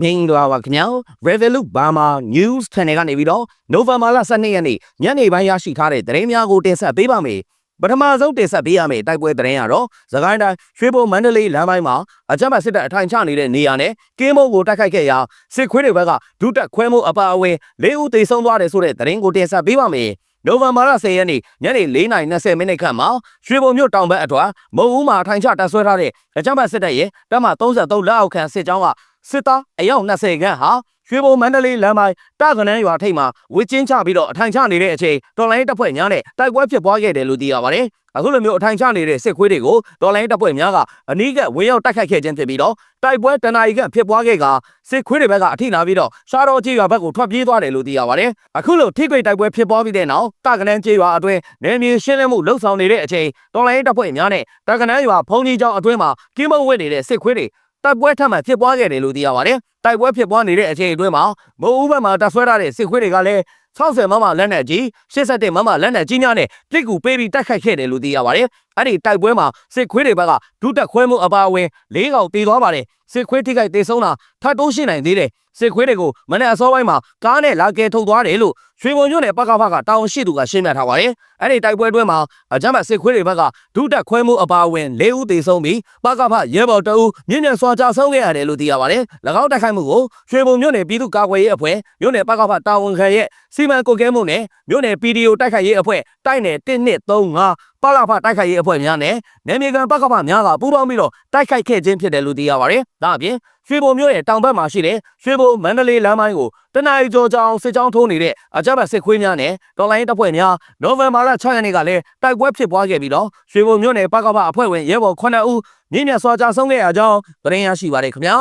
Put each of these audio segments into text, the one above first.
မင်္ဂလာပါခင်ဗျာ Revolut Burma News Channel ကနေပြီးတော့ November လ12ရက်နေ့ညနေပိုင်းရရှိထားတဲ့သတင်းများကိုတင်ဆက်ပေးပါမယ်ပထမဆုံးတင်ဆက်ပေးရမယ့်တိုက်ပွဲသတင်းကတော့သခိုင်းတိုင်းရွှေဘုံမန္တလေးလမ်းပိုင်းမှာအကြမ်းဖက်စစ်တပ်အထိုင်ချနေတဲ့နေရာနဲ့ကင်းမုံကိုတိုက်ခိုက်ခဲ့ရာစစ်ခွေးတွေဘက်ကဒုတက်ခွဲမှုအပါအဝင်၄ဦးသေဆုံးသွားတယ်ဆိုတဲ့သတင်းကိုတင်ဆက်ပေးပါမယ်နိုဝင်ဘာလ10ရက်နေ့ညနေ4:20မိနစ်ခန့်မှာရွှေဘုံမြို့တောင်ဘက်အထွာမုံဦးမှာထိုင်ချတပ်ဆွဲထားတဲ့အကြမ်းဖက်စစ်တပ်ရဲ့တပ်မ33လက်အောက်ခံစစ်ကြောင်းက စစ်သားအယောက်20ခန့်ဟာရွှေဘုံမန္တလေးလမ်းပိုင်းတကနန်းရွာထိပ်မှာဝစ်ချင်းချပြီးတော့အထိုင်ချနေတဲ့အချိန်တော်လိုင်းတပ်ဖွဲ့များနဲ့တိုက်ပွဲဖြစ်ပွားခဲ့တယ်လို့သိရပါတယ်။အခုလိုမျိုးအထိုင်ချနေတဲ့စစ်ခွေးတွေကိုတော်လိုင်းတပ်ဖွဲ့များကအနီးကပ်ဝင်ရောက်တိုက်ခိုက်ခဲ့ခြင်းဖြစ်ပြီးတော့တိုက်ပွဲတနာရီခန့်ဖြစ်ပွားခဲ့ကစစ်ခွေးတွေဘက်ကအထိနာပြီးတော့ရှားတော်ကြီးရွာဘက်ကိုထွက်ပြေးသွားတယ်လို့သိရပါတယ်။အခုလိုထိခွေတိုက်ပွဲဖြစ်ပွားပြီးတဲ့နောက်တကနန်းကြီးရွာအတွင်းနေမြေရှင်းလင်းမှုလှုပ်ဆောင်နေတဲ့အချိန်တော်လိုင်းတပ်ဖွဲ့များနဲ့တကနန်းရွာဖုန်ကြီးကျောင်းအတွင်းမှာကင်းမုံဝစ်နေတဲ့စစ်ခွေးတွေ တိုက်ပွဲထပ်မံဖြစ်ပွားခဲ့တယ်လို့သိရပါတယ်။တိုက်ပွဲဖြစ်ပွားနေတဲ့အချိန်အတွင်းမှာမိုးဦးဘက်မှာတပ်ဆွဲထားတဲ့စစ်ခွေးတွေကလည်း60မမလက်နက်ကြီး87မမလက်နက်ကြီးများနဲ့တစ်ကူပေးပြီးတိုက်ခိုက်ခဲ့တယ်လို့သိရပါတယ်။အဲ့ဒီတိုက်ပွဲမှာစစ်ခွေးတွေဘက်ကဒုတက်ခွဲမှုအပါအဝင်၄កောက်တေသွားပါတယ်။စစ်ခွေးထိခိုက်တေဆုံးတာထပ်တိုးရှင်းနိုင်သေးတယ်။စစ်ခွေးတွေကိုမနေ့အစောပိုင်းမှာကားနဲ့လာကဲထုတ်သွားတယ်လို့ရွှေဘုံညွန့်နယ်ပကဖကတာဝန်ရှိသူကရှင်းပြထားပါတယ်။အဲ့ဒီတိုက်ပွဲအတွင်းမှာအကြမ်းဖက်စစ်ခွေးတွေဘက်ကဒုတက်ခွဲမှုအပါအဝင်၄ဦးသေဆုံးပြီးပကဖရဲဘော်တအူးမြင့်မြတ်စွာကြာဆုံးခဲ့ရတယ်လို့သိရပါတယ်။၎င်းတိုက်ခိုက်မှုကိုရွှေဘုံညွန့်နယ်ပြည်သူ့ကာကွယ်ရေးအဖွဲ့ညွန့်နယ်ပကဖတာဝန်ခံရဲ့စီမံကွပ်ကဲမှုနဲ့မြို့နယ် PDO တိုက်ခိုက်ရေးအဖွဲ့တိုက်နယ်1 2 3 5 ပကဖတိုက်ခိုက်ရေးအဖွဲ့များနဲ့နယ်မြေခံပကဖများကပူးပေါင်းပြီးတော့တိုက်ခိုက်ခဲ့ခြင်းဖြစ်တယ်လို့သိရပါတယ်။ဒါအပြင်ရွှေဘုံမြို့ရဲ့တောင်ဘက်မှာရှိတဲ့ရွှေဘုံမန္တလေးလမ်းပိုင်းကိုတနအီကျော်ကြောင်စစ်ကြောင်းထိုးနေတဲ့အကြမ်းဖက်စစ်ခွေးများနဲ့တော်လိုင်းတပ်ဖွဲ့များနိုဝင်ဘာလ6ရက်နေ့ကလည်းတိုက်ပွဲဖြစ်ပွားခဲ့ပြီးတော့ရွှေဘုံမြို့နယ်ပကဖအဖွဲ့ဝင်ရဲဘော်9ဦးမြင့်မြတ်စွာကြာဆုံးခဲ့ရကြောင်းသတင်းရရှိပါတယ်ခင်ဗျာ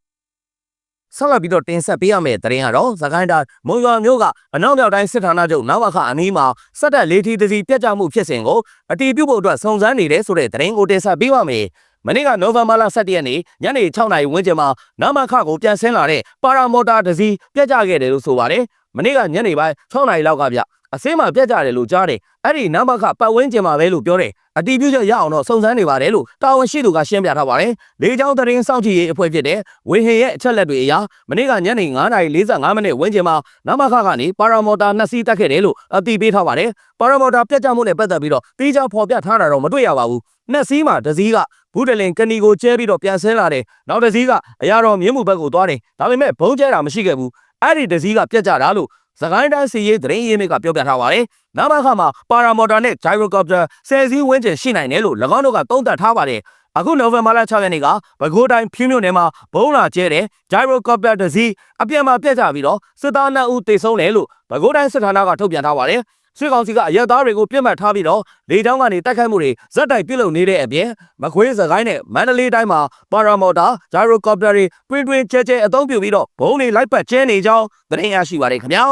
။ ဆက်လက်ပြီးတော့တင်ဆက်ပေးရမယ့်သတင်းကတော့သခိုင်းတိုင်းမုံရွာမြို့ကအနောက်မြောက်တိုင်းစစ်ဌာနချုပ်နောက်ဘက်ကအနီးမှာစက်တက်လေးထီတစီပြတ်ကျမှုဖြစ်စဉ်ကိုအတီးပြုတ်ဖို့အတွက်စုံစမ်းနေတယ်ဆိုတဲ့သတင်းကိုတင်ဆက်ပေးပါမယ်။မနေ့ကနိုဝင်ဘာလ17ရက်နေ့ညနေ6နာရီဝန်းကျင်မှာနမခကိုပြန်ဆင်းလာတဲ့ပါရာမော်တာတစ်စီးပြတ်ကျခဲ့တယ်လို့ဆိုပါတယ်။မနေ့ကညနေပိုင်း6နာရီလောက်ကဗျ အစင်းမှာပြတ်ကျတယ်လို့ကြားတယ်။အဲ့ဒီနမခပတ်ဝန်းကျင်မှာပဲလို့ပြောတယ်။အတီးပြုတ်ချက်ရအောင်တော့စုံစမ်းနေပါတယ်လို့တာဝန်ရှိသူကရှင်းပြထားပါတယ်။လေကြောင်းသတင်းစောင့်ကြည့်ရေးအဖွဲ့ဖြစ်တဲ့ဝေဟင်ရဲ့အချက်လက်တွေအရမနေ့ကညနေ9:45မိနစ်ဝန်းကျင်မှာနမခကနေပါရာမော်တာနှစ်စီးတက်ခဲ့တယ်လို့အတီးပေးထားပါတယ်။ပါရာမော်တာပြတ်ကျမှုနဲ့ပတ်သက်ပြီးတော့တေးကြဖော်ပြထားတာတော့မတွေ့ရပါဘူး။နှစ်စီးမှာတစ်စီးကဘူးတလင်ကနီကိုကျဲပြီးတော့ပြန်ဆင်းလာတယ်နောက်တစ်စီးကအရာတော်မြင်းမှုဘက်ကိုသွားတယ်ဒါပေမဲ့ဘုံကျဲတာမရှိခဲ့ဘူးအဲ့ဒီတစ်စီးကပြတ်ကျတာလို့ စကိုင်းတိုင်းစီရေးသတင်းရင်းမြစ်ကပြောပြထားပါတယ်နောက်မှခါမှာပါရာမော်တာနဲ့ဂျိုင်ရိုကော်ပတာဆယ်စီးဝန်းကျင်ရှိနိုင်တယ်လို့၎င်းတို့ကသုံးသပ်ထားပါတယ်အခုနိုဝင်ဘာလ6ရက်နေ့ကပဲခူးတိုင်းဖြင်းမြို့နယ်မှာဘုံလာကျဲတဲ့ဂျိုင်ရိုကော်ပတာတစ်စီးအပြန်မှာပြတ်ကျပြီးတော့စစ်သား2ဦးသေဆုံးတယ်လို့ပဲခူးတိုင်းစစ်ဌာနကထုတ်ပြန်ထားပါတယ် စစ်ကောင်စီကအရက်သားတွေကိုပြစ်မှတ်ထားပြီးတော့လေကြောင်းကနေတိုက်ခိုက်မှုတွေဇက်တိုက်ပြုလုပ်နေတဲ့အပြင်မခွေးစကိုင်းနဲ့မန္တလေးတိုင်းမှာပါရာမော်တာဂျိုင်ရိုကော်ပတာတွေတွင်တွင်ကျဲကျဲအသုံးပြုပြီးတော့ဘုံတွေလိုက်ပတ်ကျဲနေကြောင်းသတင်းရရှိပါတယ်ခင်ဗျာ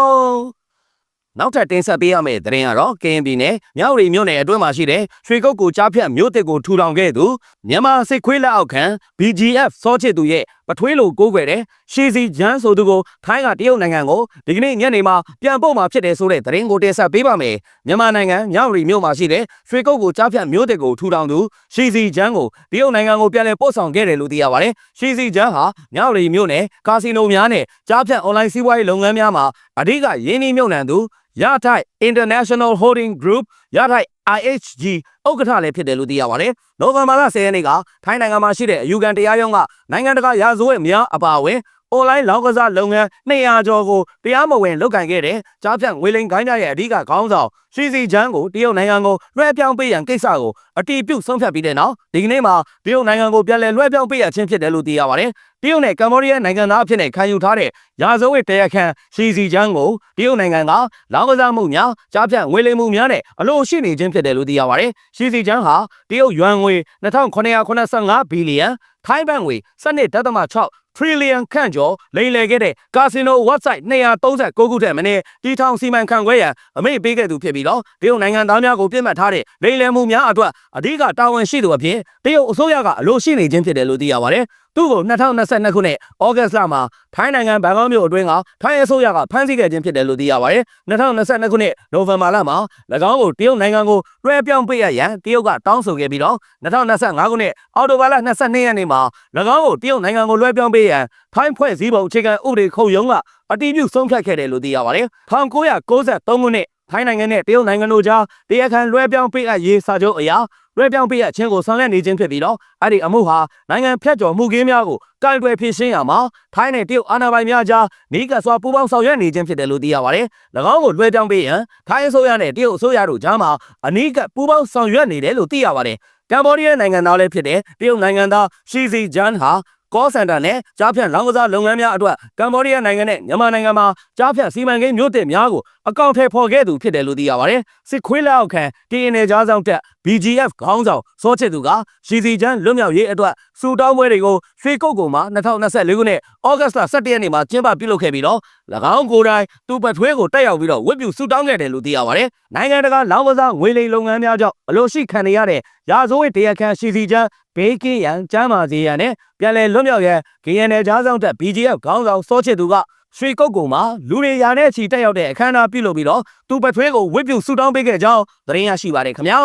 နောက်ထပ်တင်ဆက်ပေးရမယ့်သတင်းကတော့ KNB နဲ့မြောက်ရီမြို့နယ်အတွင်းမှာရှိတဲ့ရွှေကုတ်ကိုကြားဖြတ်မြို့တစ်ကိုထူထောင်ခဲ့သူမြန်မာစစ်ခွေးလက်အောက်ခံ BGF စောချစ်သူရဲ့ပထွေးလိုကိုးကွယ်တဲ့ရှီစီဂျန်ဆိုသူကိုထိုင်းကတရုတ်နိုင်ငံကိုဒီကနေ့ညနေမှာပြန်ပို့မှာဖြစ်တယ်ဆိုတဲ့သတင်းကိုတင်ဆက်ပေးပါမယ်မြန်မာနိုင်ငံမြောက်ရီမြို့မှာရှိတဲ့ရွှေကုတ်ကိုကြားဖြတ်မြို့တစ်ကိုထူထောင်သူရှီစီဂျန်ကိုတရုတ်နိုင်ငံကိုပြန်လည်ပို့ဆောင်ခဲ့တယ်လို့သိရပါတယ်ရှီစီဂျန်ဟာမြောက်ရီမြို့နယ်ကာစီနိုများနဲ့ကြားဖြတ်အွန်လိုင်းစီးပွားရေးလုပ်ငန်းများမှာအဓိကရင်းနှီးမြှုပ်နှံသူ ရထိုက် International Holding Group ရထိုက် IHG ဥက္ကဋ္ဌလည်းဖြစ်တယ်လို့သိရပါတယ်။နိုဝင်ဘာလ10ရက်နေ့ကထိုင်းနိုင်ငံမှာရှိတဲ့အယူခံတရားရုံးကနိုင်ငံတကာရာဇဝတ်များအပါအဝင် online လောင်းကစားလုပ်ငန်း200ကျော်ကိုတရားမဝင်လုပ်ကင်ခဲ့တဲ့ကြားဖြတ်ငွေလိမ်ခိုင်းကြရဲ့အဓိကခေါင်းဆောင်ရှီစီချန်းကိုတရုတ်နိုင်ငံကိုလွှဲပြောင်းပေးရန်ကိစ္စကိုအတီးပြုတ်ဆုံးဖြတ်ပြီးတဲ့နောက်ဒီကနေ့မှာတရုတ်နိုင်ငံကိုပြန်လည်လွှဲပြောင်းပေးရခြင်းဖြစ်တယ်လို့သိရပါတယ်။တရုတ်နဲ့ကမ္ဘောဒီးယားနိုင်ငံသားအဖြစ်နဲ့ခံယူထားတဲ့ရာဇဝတ်တရားခံရှီစီချန်းကိုတရုတ်နိုင်ငံကလောင်းကစားမှုများကြားဖြတ်ငွေလိမ်မှုများနဲ့အလို့ရှိနေခြင်းဖြစ်တယ်လို့သိရပါတယ်။ရှီစီချန်းဟာတရုတ်ယွမ်ငွေ2985ဘီလီယံထိုင်းဘတ်ငွေ12.6 trillion ခန့်ကျော်လိမ်လည်ခဲ့တဲ့ကာစီနို website 239ခုထက်မနည်းတီထောင်စီမံခန့်ခွဲရန်အမိန့်ပေးခဲ့သူဖြစ်ပြီးတော့တရုတ်နိုင်ငံသားများကိုပြစ်မှတ်ထားတဲ့လိမ်လည်မှုများအတွက်အဓိကတာဝန်ရှိသူအဖြစ်တရုတ်အစိုးရကအလို့ရှိနေခြင်းဖြစ်တယ်လို့သိရပါတယ် သူ့ကို2022ခုနှစ်ဩဂတ်လမှာထိုင်းနိုင်ငံဘန်ကောက်မြို့အတွင်းကထိုင်းအစိုးရကဖမ်းဆီးခဲ့ခြင်းဖြစ်တယ်လို့သိရပါတယ်2022ခုနှစ်နိုဝင်ဘာလမှာ၎င်းကိုတရုတ်နိုင်ငံကိုလွှဲပြောင်းပေးရရန်တရုတ်ကတောင်းဆိုခဲ့ပြီးတော့2025ခုနှစ်အောက်တိုဘာလ22ရက်နေ့မှာ၎င်းကိုတရုတ်နိုင်ငံကိုလွှဲပြောင်းပေးရန်ထိုင်းဖွဲ့စည်းပုံအခြေခံဥပဒေခုံရုံးကအတည်ပြုဆုံးဖြတ်ခဲ့တယ်လို့သိရပါတယ်1993ခုနှစ်ထိုင်းနိုင်ငံနဲ့တရုတ်နိုင်ငံတို့ကြားတရားခံလွှဲပြောင်းပေးအပ်ရေးစာချုပ်အရာ လွှဲပြောင်းပေးအပ်ခြင်းကိုဆောင်ရွက်နေခြင်းဖြစ်ပြီးတော့အဲ့ဒီအမှုဟာနိုင်ငံဖြတ်ကျော်မှုကင်းများကိုကန့်ကွယ်ဖြစ်ရှင်းရမှာထိုင်းနဲ့တရုတ်အာဏာပိုင်များကြားနီးကပ်စွာပူးပေါင်းဆောင်ရွက်နေခြင်းဖြစ်တယ်လို့သိရပါတယ်။၎င်းကိုလွှဲပြောင်းပေးရန်ထိုင်းအစိုးရနဲ့တရုတ်အစိုးရတို့ကြားမှာအနီးကပ်ပူးပေါင်းဆောင်ရွက်နေတယ်လို့သိရပါတယ်။ကမ္ဘောဒီးယားနိုင်ငံသားလည်းဖြစ်တဲ့တရုတ်နိုင်ငံသားရှီစီဂျန်ဟာကောစင်တာနဲ့ကြားဖြန့်လောင်းကစားလုပ်ငန်းများအတွက်ကမ္ဘောဒီးယားနိုင်ငံနဲ့မြန်မာနိုင်ငံမှာကြားဖြန့်စီမံကိန်းမျိုးတင်များကိုအကောင့်ထဲပေါ်ခဲ့သူဖြစ်တယ်လို့သိရပါတယ်။စစ်ခွေးလက်အောက်ခံ TNL ကြားဆောင်တက် BGF ခေါင်းဆောင်စောချစ်သူကရှီစီချမ်းလွတ်မြောက်ရေးအတွက်စူတောင်းပွဲတွေကိုရွှေကုတ်ကုံမှာ2024ခုနှစ်ဩဂတ်စ်လ17ရက်နေ့မှာကျင်းပပြုလုပ်ခဲ့ပြီးတော့၎င်းကိုယ်တိုင်သူ့ပထွေးကိုတက်ရောက်ပြီးတော့ဝတ်ပြုစူတောင်းခဲ့တယ်လို့သိရပါတယ်။နိုင်ငံတကာလောင်းကစားငွေလိမ်လုပ်ငန်းများကြောင့်အလို့ရှိခံနေရတဲ့ရာဇဝတ်တရားခံရှီစီချမ်းဘေးကင်းရန်ကျမ်းမာစေရန်နဲ့ပြန်လည်လွတ်မြောက်ရန် KNL ကြားဆောင်တက် BGF ခေါင်းဆောင်စောချစ်သူက ရွှေကုတ်ကုံမှာလူတွေရာနဲ့ချီတက်ရောက်တဲ့အခမ်းအနားပြုလုပ်ပြီးတော့သူ့ပထွေးကိုဝတ်ပြုဆူတောင်းပေးခဲ့ကြောင်းသတင်းရရှိပါတယ်ခင်ဗျာ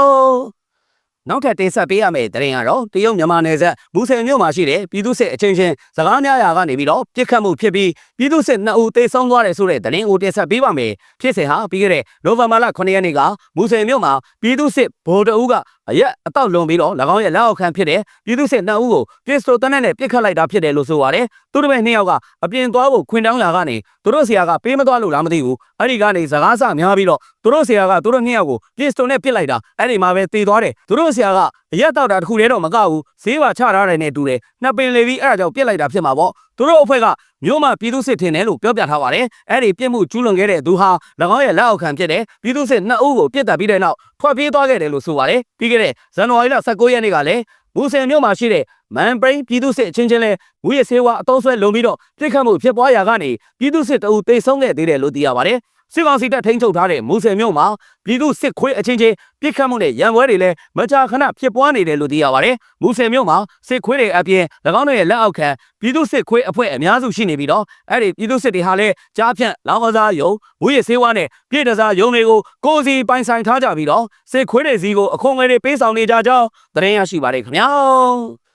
နောက်ထပ်တင်ဆက်ပေးရမယ့်သတင်းကတော့တရုတ်မြန်မာနယ်စပ်မူဆယ်မြို့မှာရှိတဲ့ပြည်သူ့စစ်အချင်းချင်းစကားများရာကနေပြီးတော့ပြစ်ခတ်မှုဖြစ်ပြီးပြည်သူ့စစ်2ဦးသေဆုံးသွားတယ်ဆိုတဲ့သတင်းကိုတင်ဆက်ပေးပါမယ်ဖြစ်စဉ်ဟာပြီးခဲ့တဲ့နိုဝင်ဘာလ9ရက်နေ့ကမူဆယ်မြို့မှာပြည်သူ့စစ်ဗိုလ်တအုပ်က အရက်အတော့လွန်ပြီးတော့၎င်းရဲ့လက်အောက်ခံဖြစ်တဲ့ပြည်သူ့စစ်2ဦးကိုပစ္စတိုတနက်နဲ့ပြစ်ခတ်လိုက်တာဖြစ်တယ်လို့ဆိုပါတယ်သူတို့ပဲ2ယောက်ကအပြင်သွားဖို့ခွင်တောင်းလာကနေသူတို့ဆရာကပေးမသွားလို့လားမသိဘူးအဲ့ဒီကနေစကားဆများပြီးတော့သူတို့ဆရာကသူတို့2ယောက်ကိုပစ္စတိုနဲ့ပြစ်လိုက်တာအဲ့ဒီမှာပဲသေသွားတယ်သူတို့ဆရာကအရက်တော့တာတခုတည်းတော့မကဘူးဈေးပါချထားတယ်နဲ့တူတယ်နှစ်ပင်လေပြီးအဲ့ဒါကြောင့်ပြစ်လိုက်တာဖြစ်မှာပေါ့သူတို့အဖွဲ့ကမြို့မှာပြည်သူစစ်ထင်တယ်လို့ပြောပြထားပါတယ်အဲ့ဒီပြစ်မှုကျူးလွန်ခဲ့တဲ့သူဟာ၎င်းရဲ့လက်အောက်ခံဖြစ်တဲ့ပြည်သူစစ်နှစ်ဦးကိုပြစ်တက်ပြီးတဲ့နောက်ထွက်ပြေးသွားခဲ့တယ်လို့ဆိုပါတယ်ပြီးခဲ့တဲ့ဇန်နဝါရီလ19ရက်နေ့ကလည်းမူဆယ်မြို့မှာရှိတဲ့မန်ပရိန်ပြည်သူစစ်အချင်းချင်းလဲငွေရဆေးဝါအသုံးဆွဲလုံပြီးတော့ပြစ်ခတ်မှုဖြစ်ပွားရာကနေပြည်သူစစ်တအူတေဆုံးခဲ့သေးတယ်လို့သိရပါတယ် စစ်ကောင်စီတပ်ထိန်းချုပ်ထားတဲ့မူဆယ်မြို့မှာပြည်သူစစ်ခွေးအချင်းချင်းပြစ်ခတ်မှုနဲ့ရန်ပွဲတွေလည်းမကြာခဏဖြစ်ပွားနေတယ်လို့သိရပါတယ်။မူဆယ်မြို့မှာစစ်ခွေးတွေအပြင်၎င်းတို့ရဲ့လက်အောက်ခံပြည်သူစစ်ခွေးအဖွဲ့အများစုရှိနေပြီးတော့အဲ့ဒီပြည်သူစစ်တွေဟာလည်းကြားဖြန့်လောင်းကစားယုံမူရစေးဝါနဲ့ပြည်တစားယုံတွေကိုကိုယ်စီပိုင်ဆိုင်ထားကြပြီးတော့စစ်ခွေးတွေစီကိုအခွန်ငွေတွေပေးဆောင်နေကြကြောင်းသတင်းရရှိပါတယ်ခင်ဗျာ။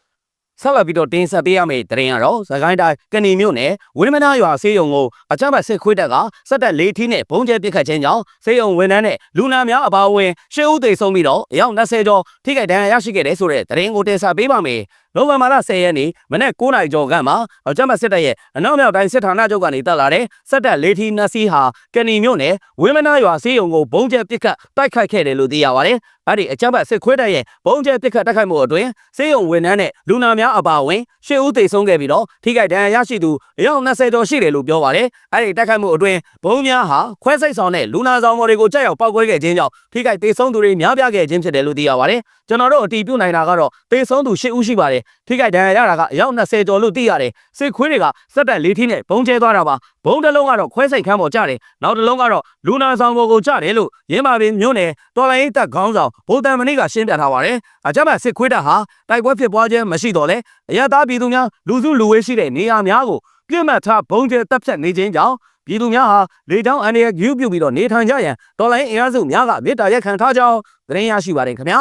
ဆက်လက်ပြီးတော့တင်ဆက်ပေးရမယ့်သတင်းကတော့သခိုင်းတိုင်းကဏီမြို့နယ်ဝင်းမနာရွာဆေးရုံကိုအကြမ်းဖက်စစ်ခွေးတပ်ကစက်တက်လေးထီးနဲ့ဘုံကျဲပစ်ခတ်ခြင်းကြောင့်ဆေးရုံဝန်ထမ်းနဲ့လူနာများအပါအဝင်ရှစ်ဦးသေဆုံးပြီးတော့အယောက်20ကျော်ထိခိုက်ဒဏ်ရာရရှိခဲ့တယ်ဆိုတဲ့သတင်းကိုတင်ဆက်ပေးပါမယ်။နိုဝင်ဘာလ10ရက်နေ့မနေ့9နာရီကျော်ခန့်မှာအကြမ်းဖက်စစ်တပ်ရဲ့အနောက်မြောက်တိုင်းစစ်ဌာနချုပ်ကနေတက်လာတဲ့စစ်တပ်လေးထီးနှစ်စီးဟာကဏီမြို့နယ်ဝင်းမနာရွာဆေးရုံကိုဘုံကျဲပစ်ခတ်တိုက်ခိုက်ခဲ့တယ်လို့သိရပါတယ်။အဲ့ဒီအကြမ်းဖက်စစ်ခွေးတပ်ရဲ့ဘုံကျဲပစ်ခတ်တိုက်ခိုက်မှုအတွင်းဆေးရုံဝန်ထမ်းနဲ့လူနာများအပါအဝင်ရှစ်ဦးသေဆုံးခဲ့ပြီးတော့ထိခိုက်ဒဏ်ရာရရှိသူအယောက်20ကျော်ရှိတယ်လို့ပြောပါတယ်။အဲ့ဒီတိုက်ခိုက်မှုအတွင်းဘုံများဟာခွဲစိတ်ဆောင်တဲ့လူနာဆောင်ပေါ်တွေကိုကြောက်ရောက်ပောက်ကွဲခဲ့ခြင်းကြောင့်ထိခိုက်သေဆုံးသူတွေများပြားခဲ့ခြင်းဖြစ်တယ်လို့သိရပါတယ်။ကျွန်တော်တို့အတီးပြုတ်နိုင်တာကတော့သေဆုံးသူရှစ်ဦးရှိပါတယ်။ထိခိုက်ဒဏ်ရာရတာကအယောက်20ကျော်လို့သိရတယ်။စစ်ခွေးတွေကစက်တက်လေးထင်းနဲ့ဘုံကျဲသွားတာပါ။ဘုံတစ်လုံးကတော့ခွဲစိတ်ခန်းပေါ်ကျတယ်။နောက်တစ်လုံးကတော့လူနာဆောင်ပေါ်ကိုကျတယ်လို့ရင်းပါပင်မြို့နယ်တော်လိုင်းတပ်ခေါင်းဆောင်ဗိုလ်တန်မဏိကရှင်းပြထားပါတယ်။အကြမ်းဖက်စစ်ခွေးတပ်ဟာတိုက်ပွဲဖြစ်ပွားခြင်းမရှိတော့လဲအရသားပြည်သူများလူစုလူဝေးရှိတဲ့နေရာများကိုပြစ်မှတ်ထားဘုံကျဲတပ်ဖြတ်နေခြင်းကြောင့်ပြည်သူများဟာလေတောင်းအန်ရယူပြုပြီးတော့နေထိုင်ကြရန်တော်လိုင်းအင်အားစုများကမေတ္တာရက်ခံထားကြောင်းသတင်းရရှိပါတယ်ခင်ဗျာ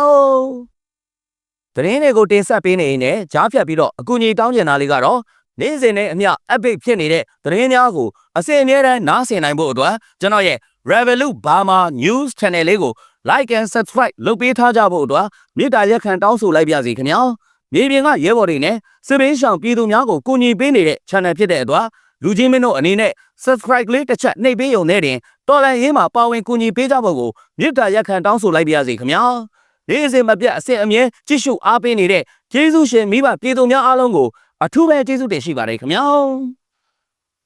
။သတင်းတွေကိုတင်ဆက်ပေးနေရင်လည်းကြားဖြတ်ပြီးတော့အကူအညီတောင်းကျင်တာလေးကတော့နေ့စဉ်နဲ့အမျှ update ဖြစ်နေတဲ့သတင်းများကိုအစီအမြဲတမ်းနားဆင်နိုင်ဖို့အတွက်ကျွန်တော်ရဲ့ Revolut Burma News Channel လေးကို like and subscribe လုပ်ပေးထားကြဖို့အတွက်မေတ္တာရက်ခံတောင်းဆိုလိုက်ပါစီခင်ဗျာမြေပြင်ကရဲဘော်တွေနဲ့စစ်ဘေးရှောင်ပြည်သူများကိုကူညီပေးနေတဲ့ channel ဖြစ်တဲ့အတွက်လူချင်းမင်းတို့အနေနဲ့ subscribe လေးတစ်ချက်နှိပ်ပေးရုံနဲ့တင်တော်လန်ရေးမှာပါဝင်ကူညီပေးကြဖို့ကိုမေတ္တာရက်ခံတောင်းဆိုလိုက်ပါစီခင်ဗျာနေ့စဉ်မပြတ်အစစ်အမြဲကြည့်ရှုအားပေးနေတဲ့ကျေးဇူးရှင်မိဘပြည်သူများအားလုံးကိုအထူးပဲကျေးဇူးတင်ရှိပါတယ်ခင်ဗျာ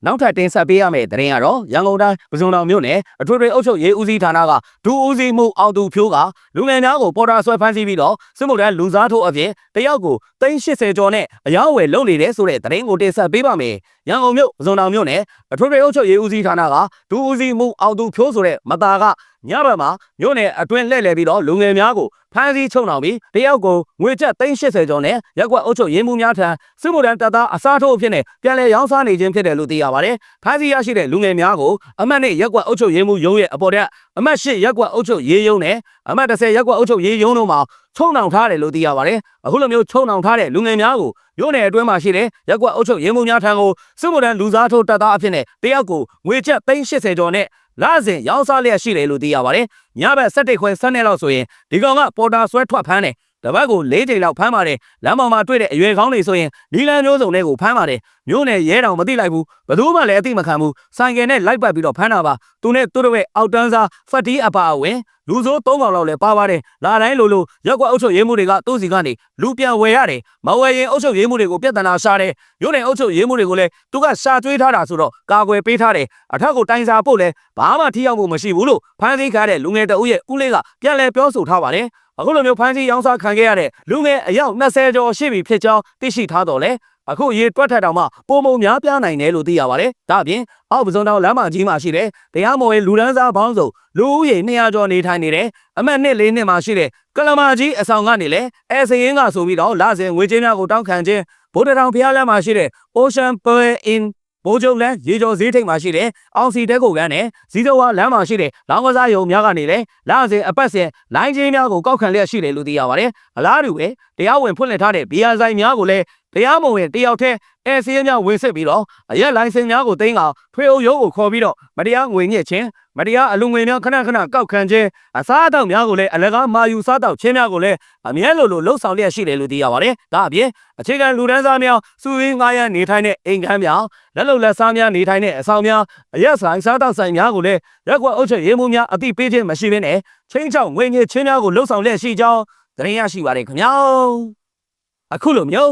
နောက်ထပ်တင်ဆက်ပေးရမယ့်သတင်းကတော့ရန်ကုန်တိုင်းပဇွန်တော်မြို့နယ်အထွေထွေအုပ်ချုပ်ရေးဦးစီးဌာနကဒူဦးစီးမှုအောင်သူဖြိုးကလူငယ်များကိုပေါ်တာဆွဲဖမ်းဆီးပြီးတော့စစ်မှုထမ်းလူစားထိုးအပြင်တယောက်ကို380ကျော်နဲ့အယောက်ဝယ်လုပ်နေတဲ့ဆိုတဲ့သတင်းကိုတင်ဆက်ပေးပါမယ်။ရန်ကုန်မြို့ပဇွန်တော်မြို့နယ်အထွေထွေအုပ်ချုပ်ရေးဦးစီးဌာနကဒူဦးစီးမှုအောင်သူဖြိုးဆိုတဲ့မသားက ညဘက်မှာမြို့နယ်အတွင်းလှည့်လည်ပြီးတော့လူငယ်များကိုဖမ်းဆီးချုပ်နှောင်ပြီးတယောက်ကိုငွေကျပ်380ကျော်နဲ့ရက်ကွက်အုပ်ချုပ်ရေးမှူးများထံစစ်မှုထမ်းတပ်သားအစားထိုးအဖြစ်နဲ့ပြန်လည်ရောင်းစားနေခြင်းဖြစ်တယ်လို့သိရပါတယ်။ဖမ်းဆီးရရှိတဲ့လူငယ်များကိုအမှတ်နှစ်ရက်ကွက်အုပ်ချုပ်ရေးမှူးရုံးရဲ့အပေါ်တဲ့အမှတ်၈ရက်ကွက်အုပ်ချုပ်ရေးရုံးနဲ့အမှတ်10ရက်ကွက်အုပ်ချုပ်ရေးရုံးတို့မှာချုံနှောင်ထားတယ်လို့သိရပါတယ်။အခုလိုမျိုးချုံနှောင်ထားတဲ့လူငယ်များကိုမြို့နယ်အတွင်းမှာရှိတဲ့ရက်ကွက်အုပ်ချုပ်ရေးမှူးများထံကိုစစ်မှုထမ်းလူစားထိုးတပ်သားအဖြစ်နဲ့တယောက်ကိုငွေကျပ်380ကျော်နဲ့ လစဉ်ရောင်းစားလျက်ရှိတယ်လို့သိရပါတယ်။ညဘက်7ခွဲ7နှစ်လောက်ဆိုရင်ဒီကောင်ကပေါ်တာဆွဲထွက်ဖမ်းတယ်။ တပတ်ကို၄ချိန်လောက်ဖမ်းပါတယ်။လမ်းပေါ်မှာတွေ့တဲ့အရွယ်ကောင်းတွေဆိုရင်ဒီလန်မျိုးစုံတွေကိုဖမ်းပါတယ်။မျိုးနယ်ရဲတောင်မသိလိုက်ဘူး။ဘယ်သူမှလည်းအသိမခံဘူး။ဆိုင်ကယ်နဲ့လိုက်ပတ်ပြီးတော့ဖမ်းတာပါ။သူနဲ့သူတို့ရဲ့အောက်တန်းစားဖတ်တီးအပါအဝင်လူစိုး၃កောင်လောက်လည်းပါပါတယ်။လာတိုင်းလိုလိုရက်ကွက်အုပ်ချုပ်ရေးမှုတွေကသူ့စီကနေလူပြန်ဝယ်ရတယ်။မဝယ်ရင်အုပ်ချုပ်ရေးမှုတွေကိုပြဿနာရှာတယ်။မျိုးနယ်အုပ်ချုပ်ရေးမှုတွေကိုလည်းသူကရှာကျွေးထားတာဆိုတော့ကာကွယ်ပေးထားတယ်။အထက်ကိုတိုင်စာပို့လဲဘာမှထိရောက်မှုမရှိဘူးလို့ဖမ်းဆီးခါတဲ့လူငယ်တအုပ်ရဲ့ဦးလေးကပြန်လဲပြောဆိုထားပါတယ်။ အခုလိုမျိုးဖမ်းဆီးရောင်းစားခံခဲ့ရတဲ့လူငယ်အယောက်20ကျော်ရှိပြီဖြစ်ကြောင်းသိရှိထားတော်လဲအခုရေတွက်ထက်တောင်မှပုံမုံများပြားနိုင်တယ်လို့သိရပါတယ်။ဒါအပြင်အောက်ပစုံတောင်လမ်းမကြီးမှာရှိတဲ့တရားမဝင်လူဒန်းစားပေါင်းစုံလူဦးရေ200ကျော်နေထိုင်နေတဲ့အမှတ်1လေးနှစ်မှာရှိတဲ့ကလမာကြီးအဆောင်ကနေလေအဲစရင်ကဆိုပြီးတော့လစဉ်ငွေကြေးများကိုတောင်းခံခြင်းဗုဒ္ဓတောင်ဖျားလမ်းမှာရှိတဲ့ Ocean Pearl Inn ဘိုးကျုံလန်းရေကျော်ဈေးထိပ်မှာရှိတဲ့အောင်စီတဲကိုကန်းနဲ့ဇီတော်ဝါလမ်းမှာရှိတဲ့လောင်းကစားရုံများကနေလေလာစဉ်အပတ်စဉ်လိုင်းချင်းများကိုကောက်ခံလျက်ရှိတယ်လို့သိရပါတယ်။အလားတူပဲတရားဝင်ဖွင့်လှစ်ထားတဲ့ဘီယာဆိုင်များကိုလည်း တရားမဝင်တယောက်တည်းအဲစီးများဝင်စစ်ပြီးတော့အရက်လိုင်စင်များကိုသိမ်းအောင်ထွေအုပ်ရုံးကိုခေါ်ပြီးတော့မတရားငွေညစ်ခြင်းမတရားအလူငွေများခဏခဏကောက်ခံခြင်းအစားအသောက်များကိုလည်းအလကားမာယူစားတောက်ခြင်းများကိုလည်းအမြဲလိုလိုလှုပ်ဆောင်လျက်ရှိတယ်လို့သိရပါတယ်။ဒါအပြင်အခြေခံလူဒန်းစားများစုရင်းငားရမ်းနေထိုင်တဲ့အိမ်ခန်းများလက်လုံလက်စားများနေထိုင်တဲ့အဆောင်များအရက်ဆိုင်စားတောက်ဆိုင်များကိုလည်းရက်ကွက်အုပ်ချုပ်ရေးမှုများအသိပေးခြင်းမရှိဘဲနဲ့ချင်းချောက်ငွေညစ်ခြင်းများကိုလှုပ်ဆောင်လျက်ရှိကြောင်းသတင်းရရှိပါတယ်ခင်ဗျာ။အခုလိုမျိုး